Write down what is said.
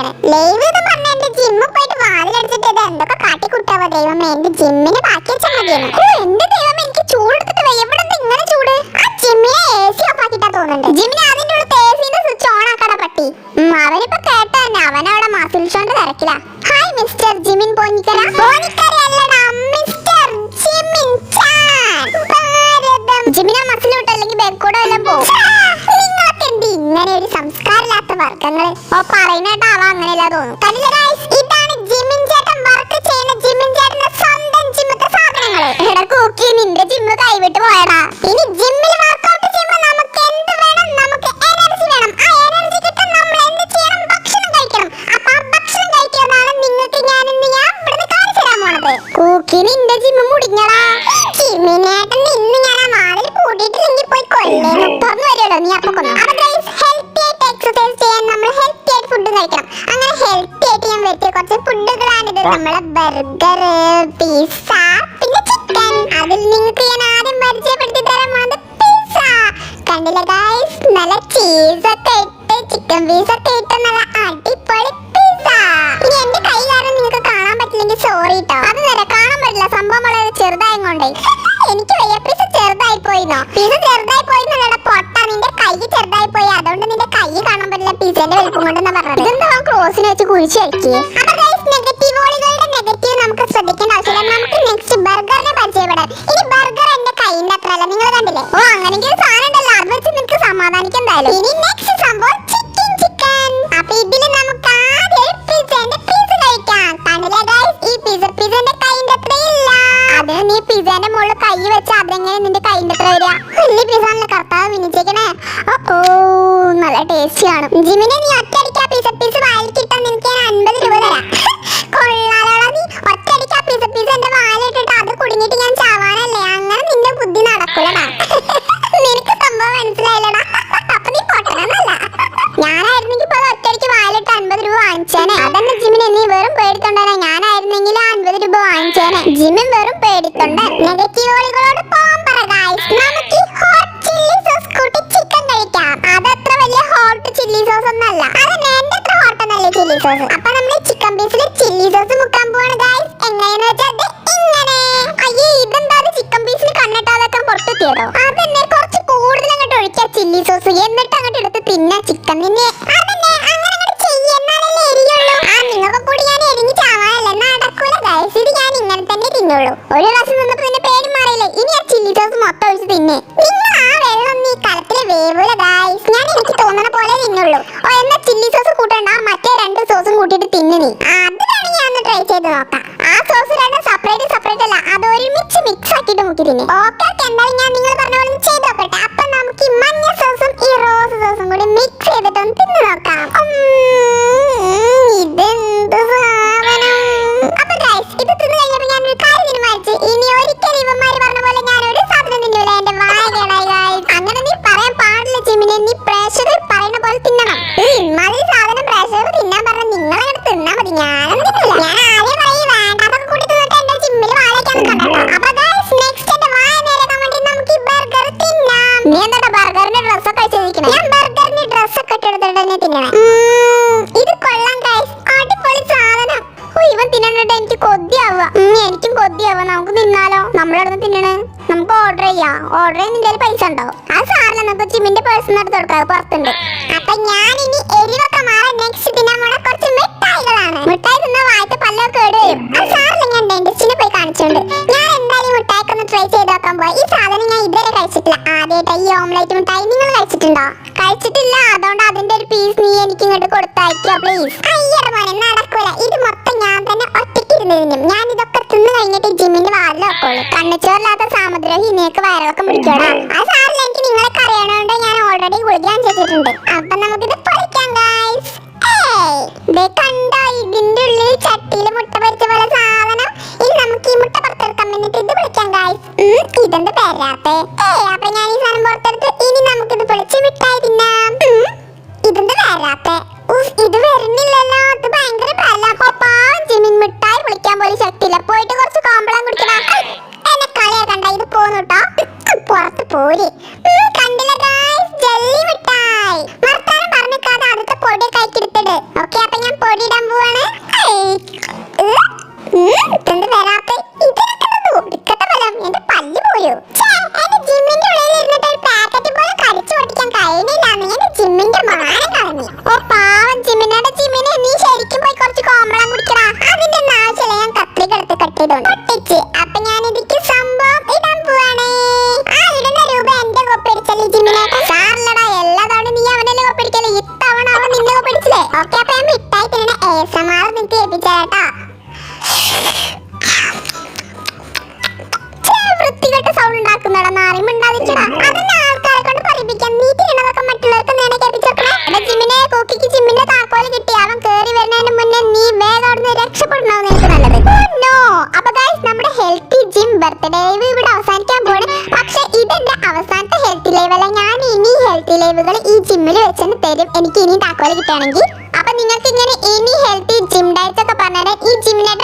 ചെയ്യണേ. ലൈവ് എന്ന് പോയിട്ട് വാതിലടിച്ചിട്ട് എന്തൊക്കെ കാട്ടി കാട്ടിക്കുട്ടാവോ ദൈവമേ? എന്റെ ജിമ്മിന് ബാക്കി വെച്ചാൽ മതിയാണ് എന്ത് വർഗങ്ങൾ ഓ പറയുന്നേട്ടാ അവ അങ്ങനെയല്ല തോന്നും കണ്ടില്ലേ guys? ഇതാണ് ജിമിൻ ചേട്ടൻ വർക്ക് ചെയ്യുന്ന ജിമിൻ ചേട്ടന്റെ സ്വന്തം ജിമ്മത്തെ സാധനങ്ങൾ കൂക്കി നിന്റെ ജിമ്മ് കൈവിട്ട് പോയടാ. ഇനി ജിമ്മിൽ വർക്കൗട്ട് ചെയ്യുമ്പോൾ നമുക്ക് എന്ത് വേണം? നമുക്ക് എനർജി വേണം. ആ എനർജി കിട്ടാൻ നമ്മൾ എന്ത് ചെയ്യണം? ഭക്ഷണം കഴിക്കണം. ആ ഭക്ഷണം കൂക്കി നിന്റെ ജിമ്മ് മുടിഞ്ഞടാ. ഫുഡ് കഴിക്കണം. അങ്ങനെ ഹെൽത്തി ആയിട്ട് ഞാൻ പറ്റിയ കുറച്ച് ഫുഡുകളാണിത് നമ്മളെ ബർഗർ പിസ്സ പിന്നെ ചിക്കൻ അതിൽ നിങ്ങൾക്ക് ഞാൻ ആദ്യം പരിചയപ്പെടുത്തി തരാം പോണത് പിസ്സ കണ്ടില്ലേ ഗൈസ് നല്ല ചീസ് ഒക്കെ ഇട്ട് ചിക്കൻ പീസ് ഒക്കെ ഇട്ട് നല്ല അടിപൊളി പിസ്സ ഇനി എന്റെ കൈ കാരണം നിങ്ങൾക്ക് കാണാൻ പറ്റില്ലെങ്കിൽ സോറി കേട്ടോ അത് നേരെ കാണാൻ പറ്റില്ല. സംഭവം വളരെ ചെറുതായും കൊണ്ടേ എനിക്ക് വയ്യ. പിസ്സ ചെറുതായി പോയിന്നോ പിസ ചെറുതായി പോയി പൊട്ട. നിന്റെ കൈ ചെറുതായി പോയി അതുകൊണ്ട് നിന്റെ കൈ കാണാൻ പറ്റില്ല. പിസ്സന്റെ വലിപ്പം കൊണ്ടെന്നാ ക്രോസിന് വെച്ച് കുഴിച്ച് കഴിക്കേ അപ്പൊ ഗൈസ് നെഗറ്റീവുകളുടെ നെഗറ്റീവ് നമുക്ക് ശ്രദ്ധിക്കേണ്ട ആവശ്യമില്ല. നമുക്ക് നെക്സ്റ്റ് ബർഗറിനെ പരിചയപ്പെടാം. ഇനി ബർഗർ എന്റെ കൈയിന്റെ അത്ര നിങ്ങൾ കണ്ടില്ലേ? ഓ അങ്ങനെങ്കിൽ സാധനം ഉണ്ടല്ലോ. അത് സമാധാനിക്കാൻ എന്തായാലും. ഇനി നെക്സ്റ്റ് സംഭവം ചിക്കൻ ചിക്കൻ അപ്പൊ ഇതിൽ നമുക്ക് ആദ്യം പിസന്റെ പീസ് കഴിക്കാം. കണ്ടില്ലേ ഗൈസ് ഈ പിസ പിസന്റെ കൈയിന്റെ അത്ര ഇല്ല. അത് നീ പിസന്റെ മുകളിൽ കൈ വെച്ച് അതെങ്ങനെ നിന്റെ കൈയിന്റെ അത്ര വരിക? വലിയ പിസ നല്ല കർത്താവ് വിനിച്ചേക്കണേ ഓ നല്ല ടേസ്റ്റ് കാണും ജിമിനെ നീ ഒറ്റയടിക്ക് നെഗറ്റീവുകളോട് പറ ഗൈസ് ഹോട്ട് ചില്ലി സോസ് കൂട്ടി ചിക്കൻ അതത്ര വലിയ ഹോട്ട് ചില്ലി സോസ് ഒന്നല്ല ഹോട്ട് ചില്ലി സോസ് അപ്പൊ നമ്മൾ ചിക്കൻ പീസിൽ ചില്ലി സോസ് മുക്കാൻ പോവാണ് ഗൈസ് എങ്ങനെയെന്ന് വെച്ചാൽ തിന്നുള്ളൂ ഓ എന്നാ ചില്ലി സോസ് കൂട്ടണ്ട. മറ്റേ രണ്ട് സോസും കൂട്ടിയിട്ട് തിന്നു നീ. തിന്നണേ ഇത് കൊള്ളാം ഗൈസ് അടിപൊളി സാധനം. ഇവൻ എനിക്ക് കൊതിയാവുക. എനിക്കും കൊതിയാവുക. നമുക്ക് തിന്നാലോ? നമ്മളെവിടെ തിന്നണേ? നമുക്ക് ഓർഡർ ചെയ്യാം. ഓർഡർ ചെയ്യാൻ നിന്റെ കയ്യിൽ പൈസ ഉണ്ടോ അത് സാറില്ല നമുക്ക് ചിമ്മിന്റെ പേഴ്സൺ എടുത്ത് കൊടുക്കാം. അത് പുറത്തുണ്ട്. അപ്പൊ ഞാൻ ഇനി എരിവൊക്കെ നെക്സ്റ്റ് തിന്നാൻ പോണ കുറച്ച് മിഠായികളാണ്. മിഠായി തിന്ന വായത്തെ പല്ലൊക്കെ കേട് വരും. അത് സാറില്ല ഞാൻ ഡെന്റിസ്റ്റിനെ പോയി കാണിച്ചുണ്ട് ഞാൻ എന്തായാലും മിഠായിക്ക് ഒന്ന് ട്രൈ ചെയ്ത് നോക്കാൻ പോയി ഈ സാധനം ഞാൻ ഇതുവരെ കഴിച്ചിട്ടില്ല. ആദ്യമായിട്ട് ഈ ഓംലേറ്റ് മിഠായി നിങ്ങൾ കഴിച്ചിട്ടുണ്ടോ? കഴിച്ചിട്ടില്ല. അതുകൊണ്ട് ഒരു പീസ് നീ എനിക്ക് ഇങ്ങോട്ട് കൊടുത്തയക്കോ പ്ലീസ് അയ്യട മോനെ നടക്കൂല. ഇത് മൊത്തം ഞാൻ തന്നെ ഒറ്റയ്ക്ക് ഇരുന്നതിനും ഞാൻ ഇതൊക്കെ തിന്ന് കഴിഞ്ഞിട്ട് ജിമ്മിന്റെ വാതിൽ വെക്കുള്ളൂ കണ്ണുച്ചോറില്ലാത്ത സാമുദ്രം നിനക്ക് വയറിളക്കം പിടിക്കോടാ ആ സാറിൽ എനിക്ക് നിങ്ങളെ കറിയണോണ്ട് ഞാൻ ഓൾറെഡി ഗുളിക്കാൻ ചെയ്തിട്ടുണ്ട് അപ്പൊ നമുക്കിത് പൊളിക്കാം ഗൈസ് പോര് കണ്ടില്ല ഗൈസ് ജെല്ലി മിഠായി. വർത്താനം പറഞ്ഞിക്കാതെ അടുത്ത പൊടി കൈക്കെടുത്തിട് ഓക്കെ അപ്പൊ ഞാൻ പൊടി ഇടാൻ പോവാണ്. ഏസമാർ സൗണ്ട് ഉണ്ടാക്കുന്നടാ നാറിമുണ്ടാതിരിക്കടാ അതന്നെ ഹെൽത്ത് ഈ ജിമ്മിൽ വെച്ചെന്ന് തരും. എനിക്ക് ഇനി താക്കോൽ കിട്ടുകയാണെങ്കിൽ. അപ്പൊ നിങ്ങൾക്ക് ഇങ്ങനെ ഇനി ഹെൽത്തി ജിം ഡയറ്റ് ഒക്കെ പറഞ്ഞാൽ ഈ ജിമ്മിനെ